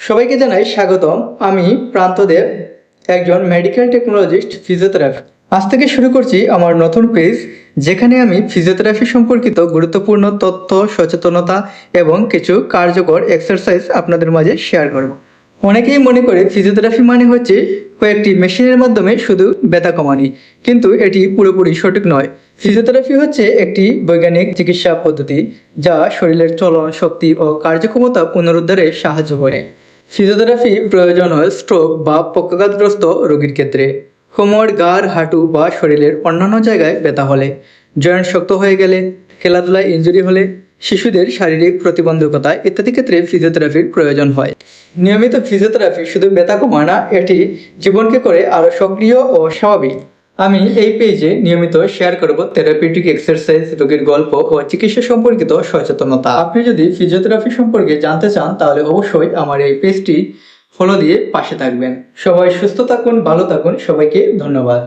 সবাইকে জানাই স্বাগতম। আমি প্রান্তদেব একজন মেডিকেল টেকনোলজিস্ট ফিজিওথেরাপি আজ থেকে শুরু করছি আমার নতুন পেজ যেখানে আমি ফিজিওথেরাপি সম্পর্কিত গুরুত্বপূর্ণ তথ্য, সচেতনতা এবং কিছু কার্যকর এক্সারসাইজ আপনাদের মাঝে শেয়ার করব। অনেকেই মনে করে ফিজিওথেরাপি মানে হচ্ছে কয়েকটি মেশিনের মাধ্যমে শুধু ব্যথা কমানি, কিন্তু এটি পুরোপুরি সঠিক নয়। ফিজিওথেরাপি হচ্ছে একটি বৈজ্ঞানিক চিকিৎসা পদ্ধতি, যা শরীরের চলন, শক্তি ও কার্যক্ষমতা পুনরুদ্ধারে সাহায্য করে। ফিজিওথেরাপি প্রয়োজন হয় স্ট্রোক বা পক্ষাঘাতগ্রস্ত রোগীর ক্ষেত্রে। কোমর গাড় হাঁটু বা শরীরের অন্যান্য জায়গায় ব্যথা হলে, জয়েন্ট শক্ত হয়ে গেলে, খেলাধুলায় ইনজুরি হলে, শিশুদের শারীরিক প্রতিবন্ধকতা ইত্যাদি ক্ষেত্রে ফিজিওথেরাপির প্রয়োজন হয়। নিয়মিত ফিজিওথেরাপি শুধু ব্যথা কমায় না, এটি জীবনকে করে আরও সক্রিয় ও স্বাভাবিক। আমি এই পেজে নিয়মিত শেয়ার করব থেরাপিউটিক এক্সারসাইজ রোগীর গল্প ও চিকিৎসা সম্পর্কিত সচেতনতা। আপনি যদি ফিজিওথেরাপি সম্পর্কে জানতে চান, তাহলে অবশ্যই আমার এই পেজটি ফলো দিয়ে পাশে থাকবেন। সবাই সুস্থ থাকুন, ভালো থাকুন, সবাইকে ধন্যবাদ।